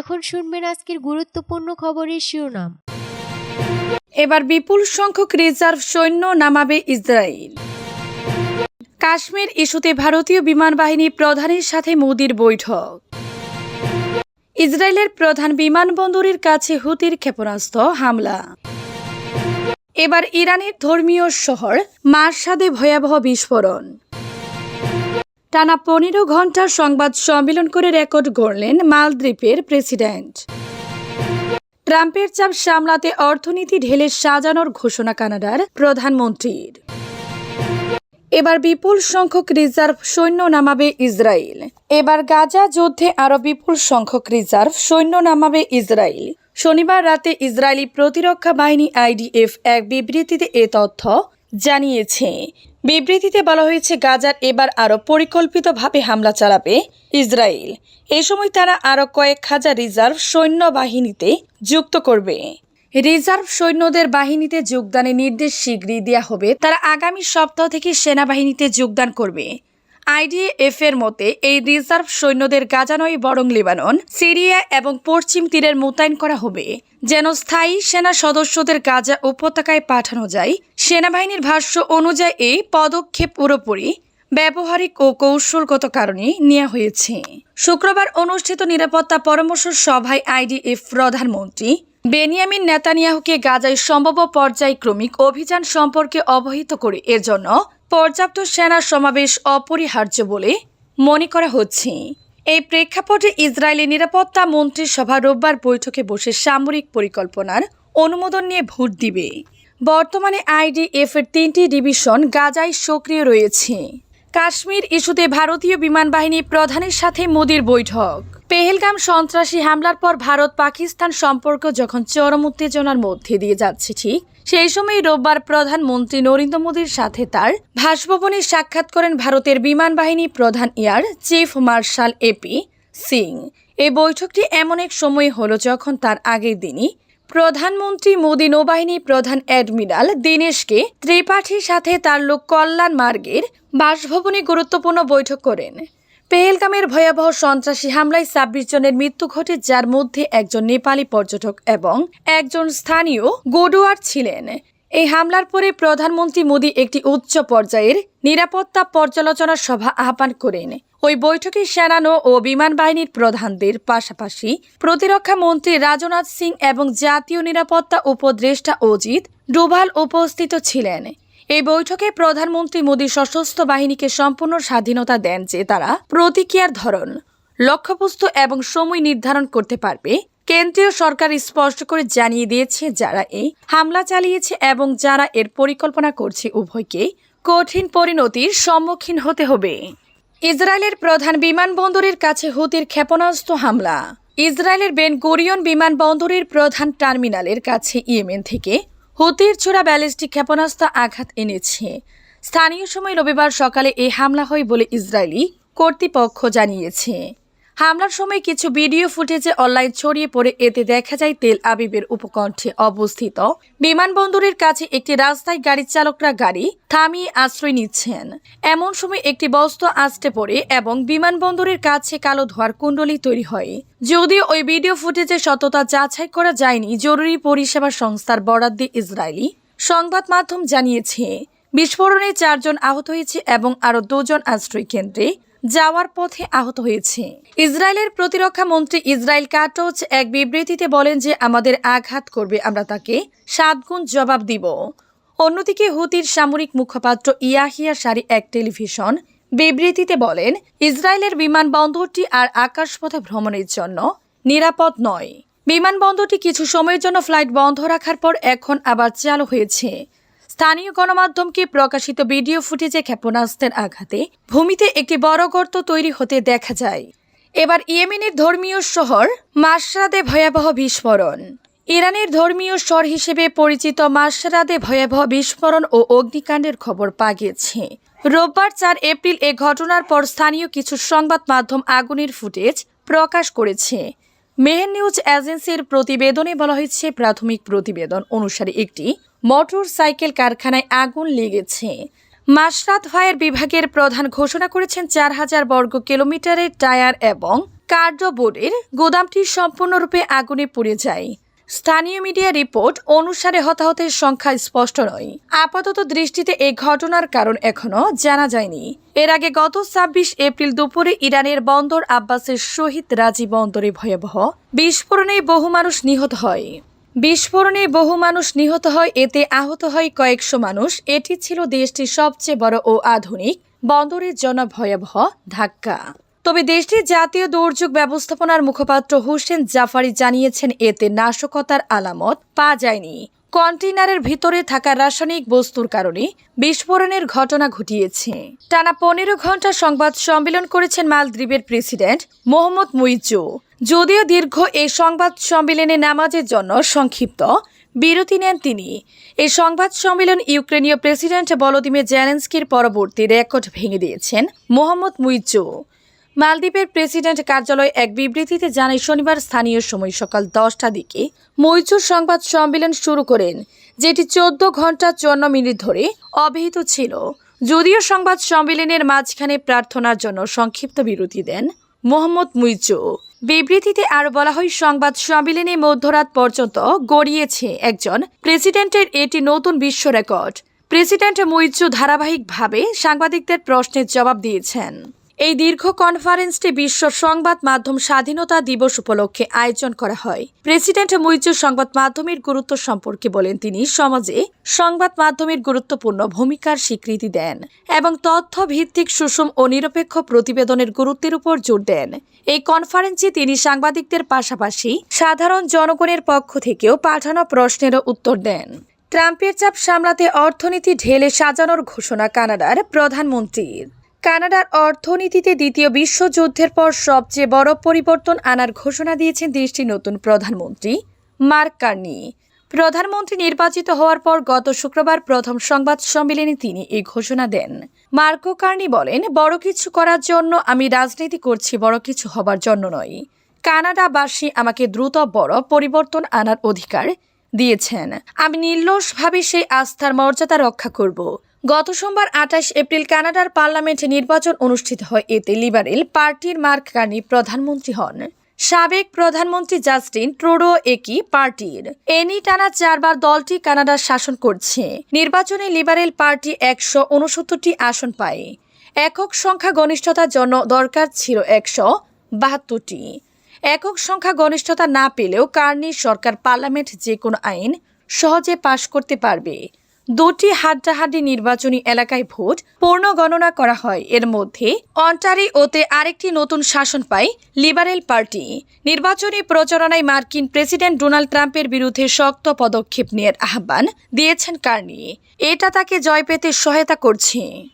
এখন শুনবেন আজকের গুরুত্বপূর্ণ খবরের শিরোনাম। এবার বিপুল সংখ্যক রিজার্ভ সৈন্য নামাবে ইসরায়েল। কাশ্মীর ইস্যুতে ভারতীয় বিমান বাহিনী প্রধানের সাথে মোদির বৈঠক। ইসরায়েলের প্রধান বিমানবন্দরের কাছে হুতির ক্ষেপণাস্ত্র হামলা। এবার ইরানের ধর্মীয় শহর মারসাদে ভয়াবহ বিস্ফোরণ। টানা পনেরো ঘণ্টার সংবাদ সম্মেলন করে রেকর্ড গড়লেন মালদ্বীপের প্রেসিডেন্ট। ট্রাম্পের চাপ সামলাতে অর্থনীতি ঢেলে সাজানোর ঘোষণা কানাডার প্রধানমন্ত্রীর। এবার বিপুল সংখ্যক রিজার্ভ সৈন্য নামাবে ইসরায়েল। এবার গাজা যুদ্ধে আরও বিপুল সংখ্যক রিজার্ভ সৈন্য নামাবে ইসরায়েল। শনিবার রাতে ইসরায়েলি প্রতিরক্ষা বাহিনী আইডিএফ এক বিবৃতিতে এ তথ্য জানিয়েছে। বিবৃতিতে বলা হয়েছে, গাজার এবার আরও পরিকল্পিতভাবে হামলা চালাবে ইসরায়েল। এ সময় তারা আরও কয়েক হাজার রিজার্ভ সৈন্য বাহিনীতে যুক্ত করবে। রিজার্ভ সৈন্যদের বাহিনীতে যোগদানের নির্দেশ শীঘ্রই দেওয়া হবে। তারা আগামী সপ্তাহ থেকে সেনাবাহিনীতে যোগদান করবে। আইডিএফ এর মতে, এই রিজার্ভ সৈন্যদের গাজা নয় বরং লেবানন, সিরিয়া এবং পশ্চিম তীরের মোতায়েন করা হবে। যেন স্থায়ী সেনা সদস্যদের গাজা উপত্যকায় পাঠানো যায়, সেনাবাহিনীর ভাষ্য অনুযায়ী এই পদক্ষেপ পুরোপুরি ব্যবহারিক ও কৌশলগত কারণে নেওয়া হয়েছে। শুক্রবার অনুষ্ঠিত নিরাপত্তা পরামর্শ সভায় আইডিএফ প্রধানমন্ত্রী বেনিয়ামিন নেতানিয়াহুকে গাজায় সম্ভাব্য পর্যায়ক্রমিক অভিযান সম্পর্কে অবহিত করে এর জন্য পর্যাপ্ত সেনা সমাবেশ অপরিহার্য বলে মনে করা হচ্ছে। এই প্রেক্ষাপটে ইসরায়েলের নিরাপত্তা মন্ত্রিসভা রোববার বৈঠকে বসে সামরিক পরিকল্পনার অনুমোদন নিয়ে ভোট দিবে। বর্তমানে আইডিএফ এর তিনটি ডিভিশন গাজায় সক্রিয় রয়েছে। কাশ্মীর ইস্যুতে ভারতীয় বিমান বাহিনী প্রধানের সাথে মোদির বৈঠক। পেহেলগাম সন্ত্রাসী হামলার পর ভারত পাকিস্তান সম্পর্ক যখন চরম উত্তেজনার মধ্যে দিয়ে যাচ্ছে ঠিক, সেই সময় রোববার প্রধানমন্ত্রী নরেন্দ্র মোদীর সাথে তার ভাসভবনে সাক্ষাৎ করেন ভারতের বিমান বাহিনী প্রধান air chief marshal AP Singh. এই বৈঠকটি এমন এক সময় হলো যখন তার আগের দিনই প্রধানমন্ত্রী মোদী নৌবাহিনী প্রধান অ্যাডমিরাল দীনেশকে ত্রিপাঠীর সাথে তার লোক কল্যাণ মার্গের বাসভবনে গুরুত্বপূর্ণ বৈঠক করেন। পেহেলগামের ভয়াবহ সন্ত্রাসী হামলায় ছাব্বিশ জনের মৃত্যু ঘটে, যার মধ্যে একজন নেপালি পর্যটক এবং একজন স্থানীয় গোডুয়ার ছিলেন। এই হামলার পরে প্রধানমন্ত্রী মোদী একটি উচ্চ পর্যায়ের নিরাপত্তা পর্যালোচনা সভা আহ্বান করেন। ওই বৈঠকে সেনানো ও বিমান বাহিনীর প্রধানদের পাশাপাশি প্রতিরক্ষা মন্ত্রী রাজনাথ সিং এবং জাতীয় নিরাপত্তা উপদেষ্টা অজিত ডোভাল উপস্থিত ছিলেন। এই বৈঠকে প্রধানমন্ত্রী মোদী সশস্ত্র বাহিনীকে সম্পূর্ণ স্বাধীনতা দেন যে তারা প্রতিক্রিয়ার ধরন, লক্ষ্যবস্তু এবং সময় নির্ধারণ করতে পারবে, কেন্দ্রীয় সরকার স্পষ্ট করে জানিয়ে দিয়েছে যারা এই হামলা চালিয়েছে এবং যারা এর পরিকল্পনা করছে উভয়কে কঠিন পরিণতির সম্মুখীন হতে হবে। ইসরায়েলের প্রধান বিমানবন্দরের কাছে হুতির ক্ষেপণাস্ত্র হামলা। ইসরায়েলের বেন গরিয়ন বিমানবন্দরের প্রধান টার্মিনালের কাছে ইয়েমেন থেকে হুতির ছোড়া ব্যালিস্টিক ক্ষেপণাস্ত্র আঘাত এনেছে। স্থানীয় সময় রবিবার সকালে এই হামলা হয় বলে ইসরায়েলি কর্তৃপক্ষ জানিয়েছে। হামলার সময় কিছু ভিডিও ফুটেজে অনলাইন ছড়িয়ে পড়ে। এতে দেখা যায় তেল আবিবের উপকণ্ঠে অবস্থিত। বিমানবন্দরের কাছে একটি রাস্তায় গাড়ির চালকরা গাড়ি থামিয়ে আশ্রয় নিচ্ছেন। এমন সময় একটি বস্ত্র আসতে পড়ে এবং বিমানবন্দরের কাছে কালো ধোয়ার কুণ্ডলী তৈরি হয়। যদিও ওই ভিডিও ফুটেজে সততা যাচাই করা যায়নি, জরুরি পরিষেবা সংস্থার বরাদ দিয়ে ইসরায়েলি সংবাদ মাধ্যম জানিয়েছে, বিস্ফোরণে চারজন আহত হয়েছে এবং আরও দুজন আশ্রয় কেন্দ্রে যাওয়ার পথে আহত হয়েছে। ইসরায়েলের প্রতিরক্ষা মন্ত্রী ইসরায়েল কাটোচ এক বিবৃতিতে বলেন যে, আমাদের আঘাত করবে, আমরা তাকে সাতগুণ জবাব দিব। অন্যদিকে হুতির সামরিক মুখপাত্র ইয়াহিয়া সারি এক টেলিভিশন বিবৃতিতে বলেন, ইসরায়েলের বিমানবন্দরটি আর আকাশপথে ভ্রমণের জন্য নিরাপদ নয়। বিমানবন্দরটি কিছু সময়ের জন্য ফ্লাইট বন্ধ রাখার পর এখন আবার চালু হয়েছে। স্থানীয় গণমাধ্যমকে প্রকাশিত ভিডিও ফুটেজে ক্ষেপণাস্ত্রের আঘাতে ভূমিতে একটি বড় গর্ত তৈরি হতে দেখা যায়। এবার ইয়েমেনের ধর্মীয় শহর মাসরাদে ভয়াবহ বিস্ফোরণ। ইরানের ধর্মীয় স্বর হিসেবে পরিচিত মাসরাদে ভয়াবহ বিস্ফোরণ ও অগ্নিকাণ্ডের খবর পাওয়া গিয়েছে। রোববার চার এপ্রিল এ ঘটনার পর স্থানীয় কিছু সংবাদ মাধ্যম আগুনের ফুটেজ প্রকাশ করেছে। মেহের নিউজ এজেন্সির প্রতিবেদনে বলা হয়েছে, প্রাথমিক প্রতিবেদন অনুসারে একটি মোটর সাইকেল কারখানায় আগুন লেগেছে। মাসরাত ফায়ার বিভাগের প্রধান ঘোষণা করেছেন চার হাজার বর্গ কিলোমিটারের টায়ার এবং কার্যবোর্ডের গোদামটি সম্পূর্ণরূপে আগুনে পুড়ে যায়। স্থানীয় মিডিয়া রিপোর্ট অনুসারে হতাহতের সংখ্যা স্পষ্ট নয়। আপাতত দৃষ্টিতে এই ঘটনার কারণ এখনও জানা যায়নি। এর আগে গত ছাব্বিশ এপ্রিল দুপুরে ইরানের বন্দর আব্বাসের শহীদ রাজি বন্দরে ভয়াবহ বিস্ফোরণে বহু মানুষ নিহত হয়। বিস্ফোরণে বহু মানুষ নিহত হয়, এতে আহত হয় কয়েকশো মানুষ। এটি ছিল দেশটির সবচেয়ে বড় ও আধুনিক বন্দরের জন্য ভয়াবহ ধাক্কা। তবে দেশটির জাতীয় দুর্যোগ ব্যবস্থাপনার মুখপাত্র হোসেন জাফারি জানিয়েছেন, এতে নাশকতার আলামত পাওয়া যায়নি। কন্টেইনারের ভিতরে থাকা রাসায়নিক বস্তুর কারণে বিস্ফোরণের ঘটনা ঘটিয়েছে। টানা পনেরো ঘণ্টা সংবাদ সম্মেলন করেছেন মালদ্বীপের প্রেসিডেন্ট মোহাম্মদ মুইজু। যদিও দীর্ঘ এই সংবাদ সম্মেলনে নামাজের জন্য সংক্ষিপ্ত বিরতি নেন তিনি। এই সংবাদ সম্মেলন ইউক্রেনীয় প্রেসিডেন্ট বলদিমির জেলেন্সকির পরবর্তী রেকর্ড ভেঙে দিয়েছেন মোহাম্মদ মুইজু। মালদ্বীপের প্রেসিডেন্ট কার্যালয় এক বিবৃতিতে জানায়, শনিবার স্থানীয় সময় সকাল দশটা দিকে মৈচুর সংবাদ সম্মেলন শুরু করেন, যেটি চোদ্দ ঘণ্টা চুয়ান্ন মিনিট ধরে অব্যাহত ছিল। যদিও সংবাদ সম্মেলনের মাঝখানে প্রার্থনার জন্য সংক্ষিপ্ত বিরতি দেন মোহাম্মদ মুইচু বিবৃতিতে আরও বলা হয়, সংবাদ সম্মেলনে মধ্যরাত পর্যন্ত গড়িয়েছে একজন প্রেসিডেন্টের এটি নতুন বিশ্ব রেকর্ড। প্রেসিডেন্ট মুইচু ধারাবাহিকভাবে সাংবাদিকদের প্রশ্নের জবাব দিয়েছেন। এই দীর্ঘ কনফারেন্সটি বিশ্ব সংবাদ মাধ্যম স্বাধীনতা দিবস উপলক্ষে আয়োজন করা হয়। প্রেসিডেন্ট মুইজু সংবাদ মাধ্যমের গুরুত্ব সম্পর্কে বলেন তিনি, সমাজে সংবাদ মাধ্যমের গুরুত্বপূর্ণ ভূমিকার স্বীকৃতি দেন এবং তথ্য ভিত্তিক সুষম ও নিরপেক্ষ প্রতিবেদনের গুরুত্বের উপর জোর দেন। এই কনফারেন্সে তিনি সাংবাদিকদের পাশাপাশি সাধারণ জনগণের পক্ষ থেকেও পাঠানো প্রশ্নেরও উত্তর দেন। ট্রাম্পের চাপ সামলাতে অর্থনীতি ঢেলে সাজানোর ঘোষণা কানাডার প্রধানমন্ত্রীর। কানাডার অর্থনীতিতে দ্বিতীয় বিশ্বযুদ্ধের পর সবচেয়ে বড় পরিবর্তন আনার ঘোষণা দিয়েছেন দেশটির নতুন প্রধানমন্ত্রী মার্ক কার্নি। প্রধানমন্ত্রী নির্বাচিত হওয়ার পর গত শুক্রবার প্রথম সংবাদ সম্মেলনে তিনি এই ঘোষণা দেন। মার্কো কার্নি বলেন, বড় কিছু করার জন্য আমি রাজনীতি করছি, বড় কিছু হবার জন্য নয়। কানাডাবাসী আমাকে দ্রুত বড় পরিবর্তন আনার অধিকার দিয়েছেন। আমি নির্লসভাবে সেই আস্থার মর্যাদা রক্ষা করব। গত সোমবার আঠাশ এপ্রিল কানাডার পার্লামেন্টে নির্বাচন অনুষ্ঠিত হয়। এতে লিবারেল পার্টির মার্ক কার্নি প্রধানমন্ত্রী হন। সাবেক প্রধানমন্ত্রী জাস্টিন ট্রুডো একই পার্টির। এনি টানা চারবার দলটি কানাডার শাসন করছে। নির্বাচনে লিবারেল পার্টি একশো উনসত্তরটি আসন পায়। একক সংখ্যা গনিষ্ঠতার জন্য দরকার ছিল একশো বাহাত্তরটি। একক সংখ্যা গনিষ্ঠতা না পেলেও কার্নি সরকার পার্লামেন্ট যে কোনো আইন সহজে পাশ করতে পারবে। দুটি হাড্ডাহাড্ডি নির্বাচনী এলাকায় ভোট পূর্ণ গণনা করা হয়। এর মধ্যে অন্টারি ওতে আরেকটি নতুন শাসন পায় লিবারেল পার্টি। নির্বাচনী প্রচারণায় মার্কিন প্রেসিডেন্ট ডোনাল্ড ট্রাম্পের বিরুদ্ধে শক্ত পদক্ষেপ নেওয়ার আহ্বান দিয়েছেন কার্নি। এটা তাকে জয় পেতে সহায়তা করছে।